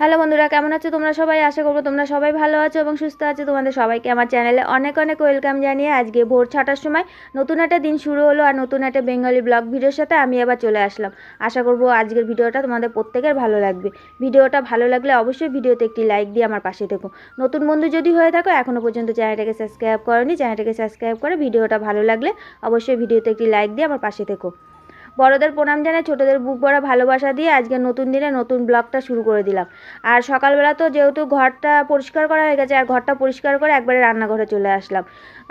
Hello বন্ধুরা, কেমন আছো তোমরা সবাই? আশা করব তোমরা সবাই ভালো আছো এবং সুস্থ আছো। তোমাদের সবাইকে আমার চ্যানেলে অনেক অনেক ওয়েলকাম জানিয়ে আজকে ভোর ছটার সময় নতুন একটা দিন শুরু হলো আর নতুন একটা বেঙ্গলি ব্লগ ভিডিওর সাথে আমি আবার চলে আসলাম। আশা করব আজকের ভিডিওটা তোমাদের প্রত্যেকের ভালো লাগবে। ভিডিওটা ভালো লাগলে অবশ্যই ভিডিওতে একটি লাইক দিয়ে আমার পাশে থেকো। নতুন বন্ধু যদি হয়ে থাকো এখনও পর্যন্ত চ্যানেলটাকে সাবস্ক্রাইব করনি, চ্যানেলটাকে সাবস্ক্রাইব করে ভিডিওটা ভালো লাগলে অবশ্যই ভিডিওতে একটি লাইক দিয়ে আমার পাশে থেকো। বড়দের প্রণাম জানাই, ছোটোদের বুক ভরা ভালোবাসা দিয়ে আজকে নতুন দিনে নতুন ব্লগটা শুরু করে দিলাম। আর সকালবেলা তো যেহেতু ঘরটা পরিষ্কার করা হয়ে গেছে, আর ঘরটা পরিষ্কার করে একবারে রান্নাঘরে চলে আসলাম।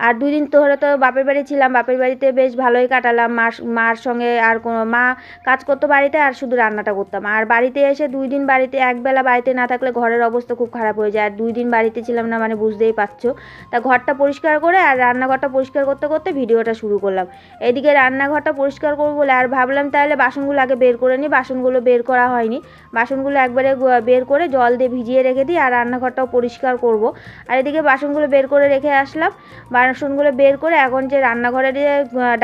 আর দুই দিন ধরে তো বাপের বাড়ি ছিলাম, বাপের বাড়িতে বেশ ভালোই কাটালাম। মার মার সঙ্গে আর কোনো, মা কাজ করতো বাড়িতে, আর শুধু রান্নাটা করতাম। আর বাড়িতে এসে দুই দিন বাড়িতে একবেলা বাড়িতে না থাকলে ঘরের অবস্থা খুব খারাপ হয়ে যায়। আর দুই দিন বাড়িতে ছিলাম না মানে বুঝতেই পারছ। তা ঘরটা পরিষ্কার করে আর রান্নাঘরটা পরিষ্কার করতে করতে ভিডিওটা শুরু করলাম। এদিকে রান্নাঘরটা পরিষ্কার করব বলে আর ভাবলাম তাহলে বাসনগুলো আগে বের করে নিই। বাসনগুলো বের করা হয়নি। বাসনগুলো একবারে বের করে জল দিয়ে ভিজিয়ে রেখে দিই আর রান্নাঘরটাও পরিষ্কার করব। আর এদিকে বাসনগুলো বের করে রেখে আসলাম। বাসনগুলো বের করে এখন যে রান্নাঘরের যে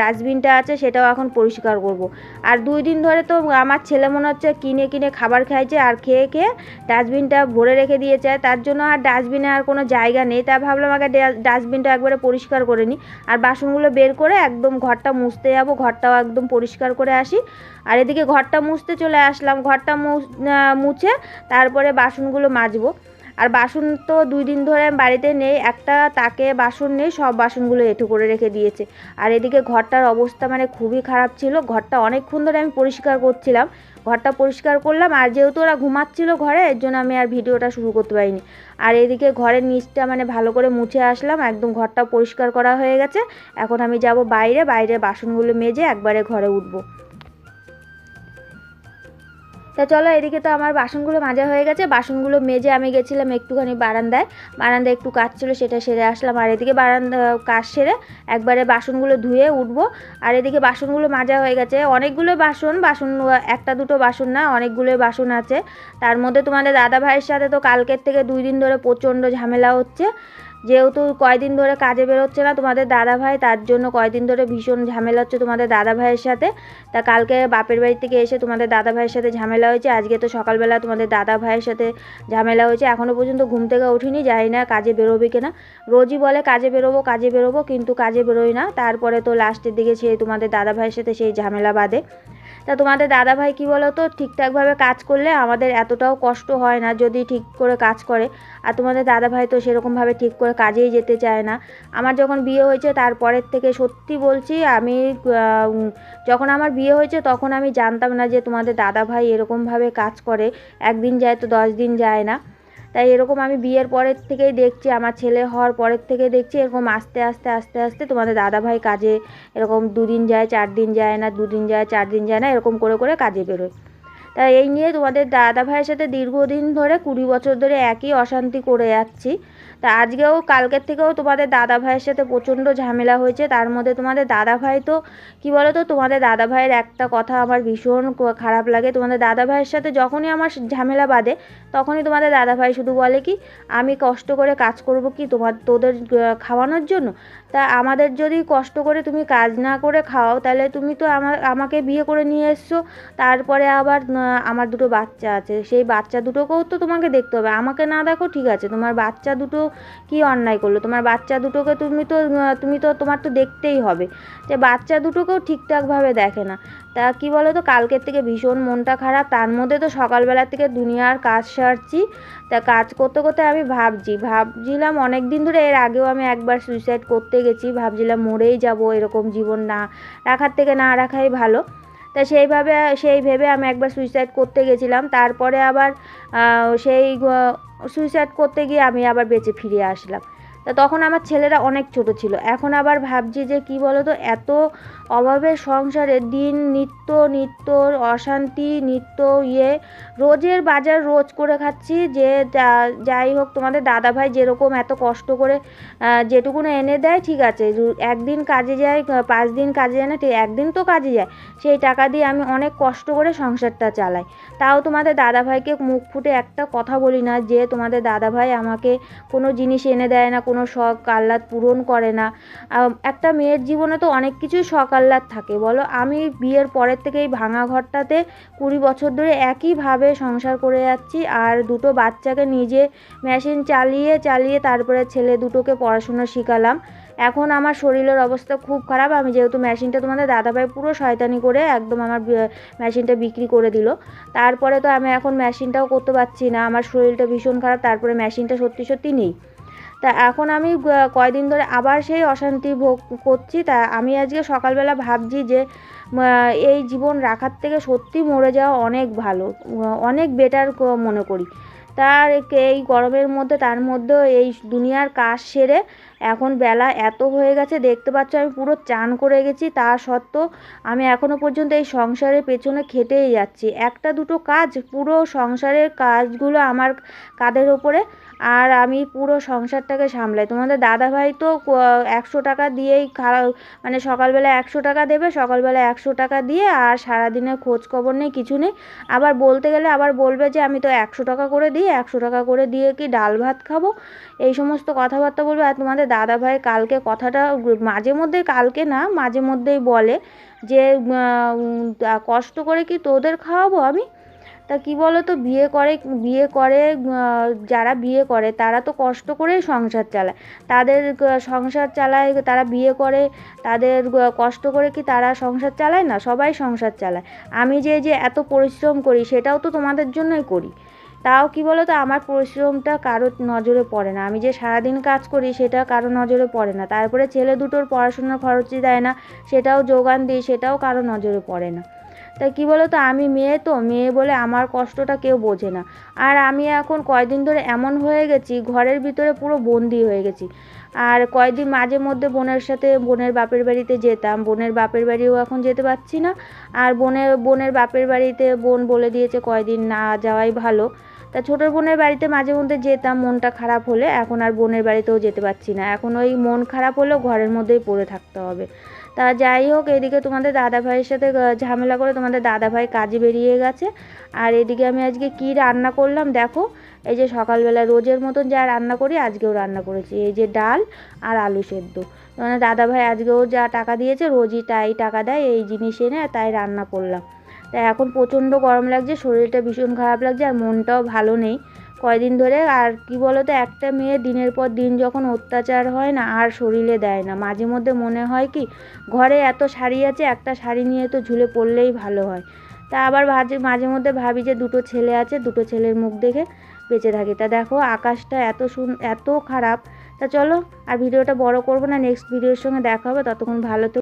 ডাস্টবিনটা আছে সেটাও এখন পরিষ্কার করব। আর দুই দিন ধরে তো আমার ছেলে মনে হচ্ছে কিনে কিনে খাবার খাইছে আর খেয়ে খেয়ে ডাস্টবিনটা ভরে রেখে দিয়েছে। তার জন্য আর ডাস্টবিনে আর কোনো জায়গা নেই। তা ভাবলাম আগে ডাস্টবিনটা একবারে পরিষ্কার করে নিই। আর বাসনগুলো বের করে একদম ঘরটা মুছতে যাব। ঘরটাও একদম পরিষ্কার করে আসি। আর এদিকে ঘরটা মুছতে চলে আসলাম। ঘরটা মুছ- তারপরে বাসনগুলো মাজবো। আর বাসন তো দুই দিন ধরে বাড়িতে নেই, একটা তাকে বাসন নেই, সব বাসনগুলো এঁঠো করে রেখে দিয়েছে। আর এদিকে ঘরটার অবস্থা মানে খুবই খারাপ ছিল। ঘরটা অনেকক্ষণ ধরে আমি পরিষ্কার করছিলাম। ঘরটা পরিষ্কার করলাম, আর যেহেতু ওরা ঘুমাচ্ছিল ঘরে, এর জন্য আমি আর ভিডিওটা শুরু করতে পারিনি। আর এদিকে ঘরের নিচটা মানে ভালো করে মুছে আসলাম, একদম ঘরটা পরিষ্কার করা হয়ে গেছে। এখন আমি যাব বাইরে বাইরে বাসনগুলো মেজে একবারে ঘরে উঠবো। তা চলো, এদিকে তো আমার বাসনগুলো মাজা হয়ে গেছে। বাসনগুলো মেজে আমি গেছিলাম একটুখানি বারান্দায়। বারান্দায় একটু কাজ ছিল, সেটা সেরে আসলাম। আর এদিকে বারান্দা কাজ সেরে একবারে বাসনগুলো ধুয়ে উঠবো। আর এদিকে বাসনগুলো মাজা হয়ে গেছে। অনেকগুলো বাসন বাসন, একটা দুটো বাসন না অনেকগুলো বাসন আছে। তার মধ্যে তোমাদের দাদা ভাইয়ের সাথে তো কালকের থেকে দুই দিন ধরে প্রচণ্ড ঝামেলা হচ্ছে। যেহেতু কয়দিন ধরে কাজে বেরোচ্ছে না তোমাদের দাদা ভাই, তার জন্য কয়দিন ধরে ভীষণ ঝামেলা হচ্ছে তোমাদের দাদা ভাইয়ের সাথে। তা কালকে বাপের বাড়ি থেকে এসে তোমাদের দাদা ভাইয়ের সাথে ঝামেলা হয়েছে। আজকে তো সকালবেলা তোমাদের দাদা ভাইয়ের সাথে ঝামেলা হয়েছে। এখনও পর্যন্ত ঘুম থেকে উঠিনি, জানি না কাজে বেরোবে কিনা। রোজই বলে কাজে বেরোবো কাজে বেরোবো, কিন্তু কাজে বেরোয় না। তারপরে তো লাস্টের দিকে সেই তোমাদের দাদা ভাইয়ের সাথে সেই ঝামেলা বাঁধে। তা তোমাদের দাদা ভাই কী বলো তো ঠিকঠাকভাবে কাজ করলে আমাদের এতটাও কষ্ট হয় না যদি ঠিক করে কাজ করে। আর তোমাদের দাদা ভাই তো সেরকমভাবে ঠিক করে কাজেই যেতে চায় না। আমার যখন বিয়ে হয়েছে তারপরের থেকে সত্যি বলছি, আমি যখন আমার বিয়ে হয়েছে তখন আমি জানতাম না যে তোমাদের দাদা ভাই এরকমভাবে কাজ করে, একদিন যায় তো দশ দিন যায় না। তাই এরকম আমি বিয়ের পরের থেকেই দেখছি, আমার ছেলে হওয়ার পরের থেকে দেখছি, এরকম আস্তে আস্তে আস্তে আস্তে তোমাদের দাদা ভাই কাজে এরকম দুদিন যায়, চার দিন যায় না, দুদিন যায়, চার দিন যায় না, এরকম করে করে কাজে বেরোয়। তাই এই নিয়ে তোমাদের দাদা ভাইয়ের সাথে দীর্ঘদিন ধরে কুড়ি বছর ধরে একই অশান্তি করে যাচ্ছি। তা আজকেও কালকের থেকেও তোমাদের দাদা ভাইয়ের সাথে প্রচণ্ড ঝামেলা হয়েছে। তার মধ্যে তোমাদের দাদা ভাই তো, কি বলো তো তোমাদের দাদা ভাইয়ের একটা কথা আমার ভীষণ খারাপ লাগে। তোমাদের দাদা ভাইয়ের সাথে যখনই আমার ঝামেলা বাঁধে, তখনই তোমাদের দাদা ভাই শুধু বলে কি, আমি কষ্ট করে কাজ করব কি তোমার, তোদের খাওয়ানোর জন্য? তা আমাদের যদি কষ্ট করে তুমি কাজ না করে খাওয়াও, তাহলে তুমি তো আমার আমাকে বিয়ে করে নিয়ে এসছো। তারপরে আবার আমার দুটো বাচ্চা আছে। সেই বাচ্চা দুটোকেও তো তোমাকে দেখতে হবে। আমাকে না দেখো ঠিক আছে। তোমার বাচ্চা দুটো কি অন্যায় করল? তোমার বাচ্চা দুটোকে তুমি তো তুমি তো, তোমার তো দেখতেই হবে। যে বাচ্চা দুটোকেও ঠিকঠাকভাবে দেখে না। তা কি বলো তো কালকের থেকে ভীষণ মনটা খারাপ, তার মধ্যে তো সকালবেলা থেকে দুনিয়ার কাজ সারছি। তা কাজ করতে করতে আমি ভাবছি, ভাবছিলাম অনেক দিন ধরে এর আগেও আমি একবার সুইসাইড করতে গেছি। ভাবছিলাম মরেই যাব, এরকম জীবন না রাখার থেকে না রাখাই ভালো। তা সেইভাবে, সেই ভেবে আমি একবার সুইসাইড করতে গেছিলাম। তারপরে আবার সেই সুইসাইড করতে গিয়ে আমি আবার বেঁচে ফিরে আসলাম। তা তখন আমার ছেলেরা অনেক ছোট ছিল। এখন আবার ভাবছি যে কি বলো তো এত অভাবের সংসারে দিন নিত্য নিত্য অশান্তি, নিত্য ইয়ে রোজের বাজার রোজ করে খাচ্ছি যে যাই হোক তোমাদের দাদা ভাই যেরকম এত কষ্ট করে যেটুকুনো এনে দেয়, ঠিক আছে একদিন কাজে যায় পাঁচ দিন কাজে যায় না, ঠিক, একদিন তো কাজে যায়, সেই টাকা দিয়ে আমি অনেক কষ্ট করে সংসারটা চালাই। তাও তোমাদের দাদা ভাইকে মুখ ফুটে একটা কথা বলি না যে তোমাদের দাদা ভাই আমাকে কোনো জিনিস এনে দেয় না কোনো শখ আহ্লাদ পূরণ করে না। একটা মেয়ের জীবনে তো অনেক কিছুই শখ আহ্লাদ থাকে, বলো? আমি বিয়ের পরের থেকে এই ভাঙা ঘরটাতে কুড়ি বছর ধরে একইভাবে সংসার করে যাচ্ছি আর দুটো বাচ্চাকে নিজে মেশিন চালিয়ে চালিয়ে তারপরে ছেলে দুটোকে পড়াশোনা শেখালাম। এখন আমার শরীরের অবস্থা খুব খারাপ, আমি যেহেতু মেশিনটা তোমাদের দাদাভাই পুরো শয়তানি করে একদম আমার মেশিনটা বিক্রি করে দিল। তারপরে তো আমি এখন মেশিনটাও করতে পারছি না, আমার শরীরটা ভীষণ খারাপ, তারপরে মেশিনটা সত্যি সত্যি নেই। তা এখন আমি কয়দিন ধরে আবার সেই অশান্তি ভোগ করছি। তা আমি আজকে সকালবেলা ভাবছি যে এই জীবন রাখার থেকে সত্যি মরে যাওয়া অনেক ভালো অনেক বেটার মনে করি। তার এই গরমের মধ্যে, তার মধ্যেও এই দুনিয়ার কাজ সেরে এখন বেলা এত হয়ে গেছে, দেখতে পাচ্ছ আমি পুরো চান করে গেছি। তা সত্ত্বেও আমি এখনও পর্যন্ত এই সংসারের পেছনে খেটেই যাচ্ছি। একটা দুটো কাজ, পুরো সংসারের কাজগুলো আমার কাঁধের ওপরে আর আমি পুরো সংসারটাকে সামলাই। তোমাদের দাদাভাই তো একশো টাকা দিয়েই মানে সকালবেলা একশো টাকা দেবে, সকালবেলা একশো টাকা দিয়ে আর সারাদিনের খোঁজ খবর নেই, কিছু নেই। আবার বলতে গেলে আবার বলবে যে, আমি তো একশো টাকা করে দিই, একশো টাকা করে দিয়ে কি ডাল ভাত খাব? এই সমস্ত কথাবার্তা বলবে। আর তোমাদের দাদাভাই কালকে কথাটা, মাঝে মধ্যে কালকে না, মাঝে মধ্যেই বলে যে কষ্ট করে কি তোদের খাওয়াবো আমি? তা কি বলো তো বিয়ে করে বিয়ে করে যারা বিয়ে করে, তারা তো কষ্ট করেই সংসার চালায়। তাদের সংসার চালায়, তারা বিয়ে করে, তাদের কষ্ট করে কি তারা সংসার চালায় না? সবাই সংসার চালায়। আমি যে যে এত পরিশ্রম করি, সেটাও তো তোমাদের জন্যই করি। তাও কি বলো তো আমার পরিশ্রমটা কারোর নজরে পড়ে না। আমি যে সারাদিন কাজ করি, সেটা কারও নজরে পড়ে না। তারপরে ছেলে দুটোর পড়াশোনার খরচই দেয় না, সেটাও যোগান দিই, সেটাও কারও নজরে পড়ে না। তাই কি বলো তো আমি মেয়ে তো, মেয়ে বলে আমার কষ্টটা কেউ বোঝে না। আর আমি এখন কয়দিন ধরে এমন হয়ে গেছি, ঘরের ভিতরে পুরো বন্দি হয়ে গেছি। আর কয়দিন মাঝে মধ্যে বোনের সাথে বোনের বাপের বাড়িতে যেতাম, বোনের বাপের বাড়িও এখন যেতে পারছি না। আর বোনের বোনের বাপের বাড়িতে বোন বলে দিয়েছে কয়দিন না যাওয়াই ভালো। তা ছোটোর বোনের বাড়িতে মাঝে মধ্যে যেতাম, মনটা খারাপ হলে এখন আর বোনের বাড়িতেও যেতে পারছি না। এখন ওই মন খারাপ হলেও ঘরের মধ্যেই পড়ে থাকতে হবে। তা যাই হোক, এদিকে তোমাদের দাদা ভাইয়ের সাথে ঝামেলা করে তোমাদের দাদা ভাই কাজে বেরিয়ে গেছে। আর এদিকে আমি আজকে কি রান্না করলাম দেখো, এই যে সকালবেলা রোজের মতন যা রান্না করি, আজকেও রান্না করেছি। এই যে ডাল আর আলু সেদ্ধ। মানে দাদা ভাই আজকেও যা টাকা দিয়েছে, রোজই তাই টাকা দেয়, এই জিনিস এনে তাই রান্না করলাম। তাই এখন প্রচণ্ড গরম লাগছে, শরীরটা ভীষণ খারাপ লাগছে, আর মনটাও ভালো নেই। কয়দিন ধরে, আর কি বলো তো একটা মেয়ে দিনের পর দিন যখন অত্যাচার হয় না, আর শরীরে দেয় না। মাঝে মধ্যে মনে হয় কি, ঘরে এত শাড়ি আছে, একটা শাড়ি নিয়ে তো ঝুলে পড়লেই ভালো হয়। তা আবার মাঝে মাঝে মধ্যে ভাবি যে দুটো ছেলে আছে, দুটো ছেলের মুখ দেখে বেঁচে থাকি। তা দেখো, আকাশটা এত সুন, এত খারাপ। তা চলো, আর ভিডিওটা বড় করব না নেক্সট ভিডিওর সঙ্গে দেখা হবে। ততক্ষণ ভালো তো